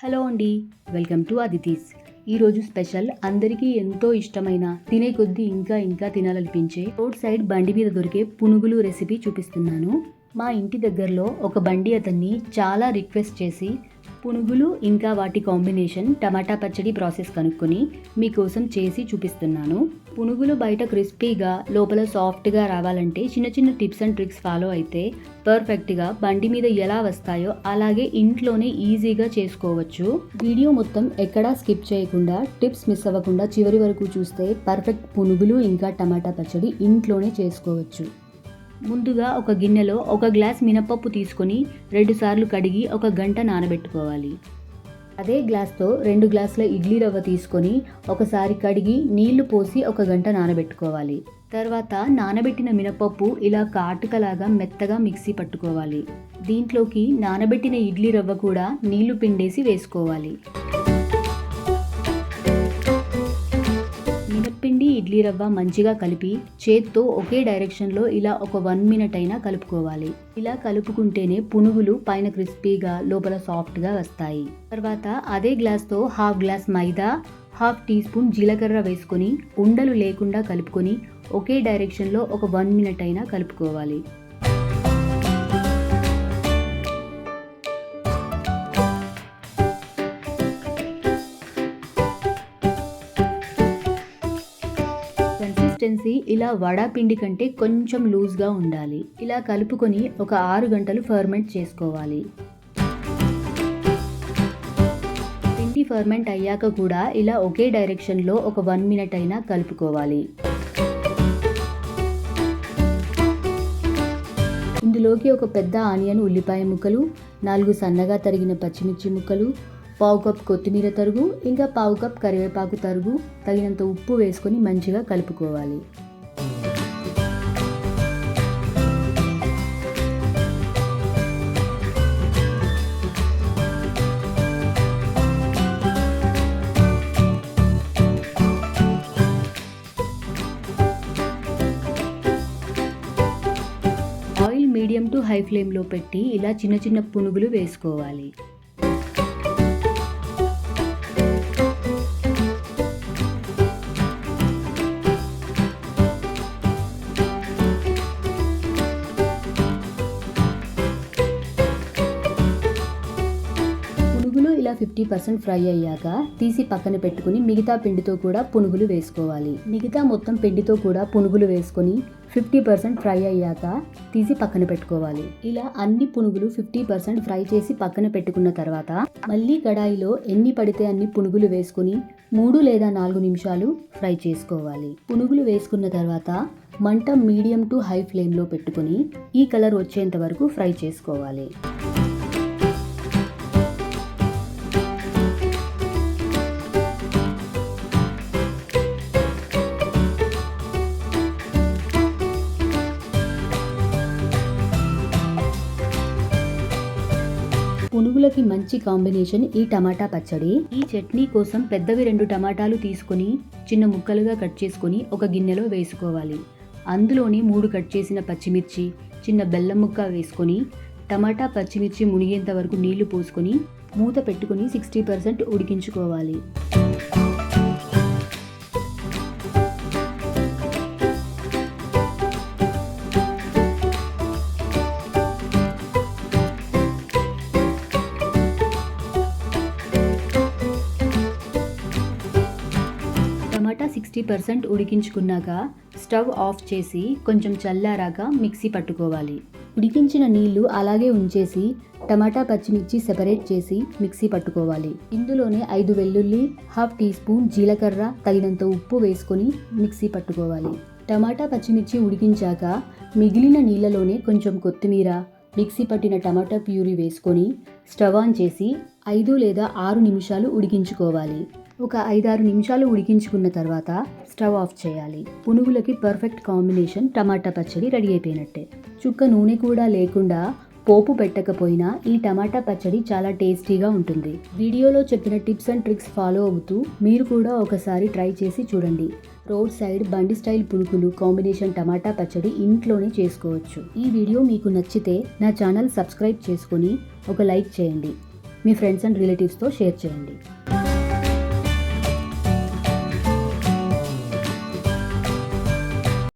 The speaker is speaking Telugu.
హలో అండి వెల్కమ్ టు అదితీస్. ఈరోజు స్పెషల్ అందరికీ ఎంతో ఇష్టమైన తినే కొద్దీ ఇంకా ఇంకా తినాలనిపించే రోడ్ సైడ్ బండి మీద దొరికే పునుగులు రెసిపీ చూపిస్తున్నాను. మా ఇంటి దగ్గరలో ఒక బండి అతన్ని చాలా రిక్వెస్ట్ చేసి పునుగులు ఇంకా వాటి కాంబినేషన్ టమాటా పచ్చడి ప్రాసెస్ కనుక్కొని మీకోసం చేసి చూపిస్తున్నాను. పునుగులు బయట క్రిస్పీగా లోపల సాఫ్ట్గా రావాలంటే చిన్న చిన్న టిప్స్ అండ్ ట్రిక్స్ ఫాలో అయితే పర్ఫెక్ట్గా బండి మీద ఎలా వస్తాయో అలాగే ఇంట్లోనే ఈజీగా చేసుకోవచ్చు. వీడియో మొత్తం ఎక్కడా స్కిప్ చేయకుండా టిప్స్ మిస్ అవ్వకుండా చివరి వరకు చూస్తే పర్ఫెక్ట్ పునుగులు ఇంకా టమాటా పచ్చడి ఇంట్లోనే చేసుకోవచ్చు. ముందుగా ఒక గిన్నెలో ఒక గ్లాస్ మినపప్పు తీసుకొని రెండుసార్లు కడిగి ఒక గంట నానబెట్టుకోవాలి. అదే గ్లాస్తో రెండు గ్లాసుల ఇడ్లీ రవ్వ తీసుకొని ఒకసారి కడిగి నీళ్ళు పోసి ఒక గంట నానబెట్టుకోవాలి. తర్వాత నానబెట్టిన మినపప్పు ఇలా కాటుకలాగా మెత్తగా మిక్సీ పట్టుకోవాలి. దీంట్లోకి నానబెట్టిన ఇడ్లీ రవ్వ కూడా నీళ్ళు పిండేసి వేసుకోవాలి. ఇడ్లీ రవ్వ మంచిగా కలిపి చేత్తో ఒకే డైరెక్షన్లో ఇలా ఒక వన్ మినిట్ అయినా కలుపుకోవాలి. ఇలా కలుపుకుంటేనే పునుగులు పైన క్రిస్పీగా లోపల సాఫ్ట్గా వస్తాయి. తర్వాత అదే గ్లాస్తో half glass maida half teaspoon జీలకర్ర వేసుకొని ఉండలు లేకుండా కలుపుకొని ఒకే డైరెక్షన్లో ఒక వన్ మినిట్ అయినా కలుపుకోవాలి. కన్సిస్టెన్సీ ఇలా వడాపిండి కంటే కొంచెం లూజ్గా ఉండాలి. ఇలా కలుపుకొని ఒక ఆరు గంటలు ఫర్మెంట్ చేసుకోవాలి. పిండి ఫర్మెంట్ అయ్యాక కూడా ఇలా ఒకే డైరెక్షన్లో ఒక వన్ మినిట్ అయినా కలుపుకోవాలి. ఇందులోకి ఒక పెద్ద ఆనియన్ ఉల్లిపాయ ముక్కలు నాలుగు సన్నగా తరిగిన పచ్చిమిర్చి ముక్కలు పావు కప్ కొత్తిమీర తరుగు ఇంకా పావు కప్ కరివేపాకు తరుగు తగినంత ఉప్పు వేసుకొని మంచిగా కలుపుకోవాలి. ఆయిల్ మీడియం టు హై ఫ్లేమ్లో పెట్టి ఇలా చిన్న చిన్న పునుగులు వేసుకోవాలి. ఇలా ఫిఫ్టీ పర్సెంట్ ఫ్రై అయ్యాక తీసి పక్కన పెట్టుకుని మిగతా పిండితో కూడా పునుగులు వేసుకోవాలి. మిగతా మొత్తం పిండితో కూడా పునుగులు వేసుకొని ఫిఫ్టీ పర్సెంట్ ఫ్రై అయ్యాక తీసి పక్కన పెట్టుకోవాలి. ఇలా అన్ని పునుగులు ఫిఫ్టీ పర్సెంట్ ఫ్రై చేసి పక్కన పెట్టుకున్న తర్వాత మళ్ళీ కడాయిలో ఎన్ని పడితే అన్ని పునుగులు వేసుకుని మూడు లేదా నాలుగు నిమిషాలు ఫ్రై చేసుకోవాలి. పునుగులు వేసుకున్న తర్వాత మంట మీడియం టు హై ఫ్లేమ్లో పెట్టుకుని ఈ కలర్ వచ్చేంత వరకు ఫ్రై చేసుకోవాలి. పునుగులకి మంచి కాంబినేషన్ ఈ టమాటా పచ్చడి. ఈ చట్నీ కోసం పెద్దవి రెండు టమాటాలు తీసుకొని చిన్న ముక్కలుగా కట్ చేసుకొని ఒక గిన్నెలో వేసుకోవాలి. అందులోని మూడు కట్ చేసిన పచ్చిమిర్చి చిన్న బెల్లం ముక్క వేసుకొని టమాటా పచ్చిమిర్చి మునిగేంత వరకు నీళ్ళు పోసుకొని మూత పెట్టుకొని సిక్స్టీ పర్సెంట్ ఉడికించుకోవాలి. సిక్స్టీ పర్సెంట్ ఉడికించుకున్నాక స్టవ్ ఆఫ్ చేసి కొంచెం చల్లారాక మిక్సీ పట్టుకోవాలి. ఉడికించిన నీళ్ళు అలాగే ఉంచేసి టమాటా పచ్చిమిర్చి సెపరేట్ చేసి మిక్సీ పట్టుకోవాలి. ఇందులోనే ఐదు వెల్లుల్లి హాఫ్ టీ స్పూన్ జీలకర్ర తగినంత ఉప్పు వేసుకొని మిక్సీ పట్టుకోవాలి. టమాటా పచ్చిమిర్చి ఉడికించాక మిగిలిన నీళ్ళలోనే కొంచెం కొత్తిమీర మిక్సీ పట్టిన టమాటా ప్యూరీ వేసుకొని స్టవ్ ఆన్ చేసి ఐదు లేదా ఆరు నిమిషాలు ఉడికించుకోవాలి. ఒక ఐదారు నిమిషాలు ఉడికించుకున్న తర్వాత స్టవ్ ఆఫ్ చేయాలి. పునుగులకి పర్ఫెక్ట్ కాంబినేషన్ టమాటా పచ్చడి రెడీ అయిపోయినట్టే. చుక్క నూనె కూడా లేకుండా పోపు పెట్టకపోయినా ఈ టమాటా పచ్చడి చాలా టేస్టీగా ఉంటుంది. వీడియోలో చెప్పిన టిప్స్ అండ్ ట్రిక్స్ ఫాలో అవుతూ మీరు కూడా ఒకసారి ట్రై చేసి చూడండి. రోడ్ సైడ్ బండి స్టైల్ పులుకులు కాంబినేషన్ టమాటా పచ్చడి ఇంట్లోనే చేసుకోవచ్చు. ఈ వీడియో మీకు నచ్చితే నా ఛానల్ సబ్స్క్రైబ్ చేసుకొని ఒక లైక్ చేయండి. మీ ఫ్రెండ్స్ అండ్ రిలేటివ్స్తో షేర్ చేయండి.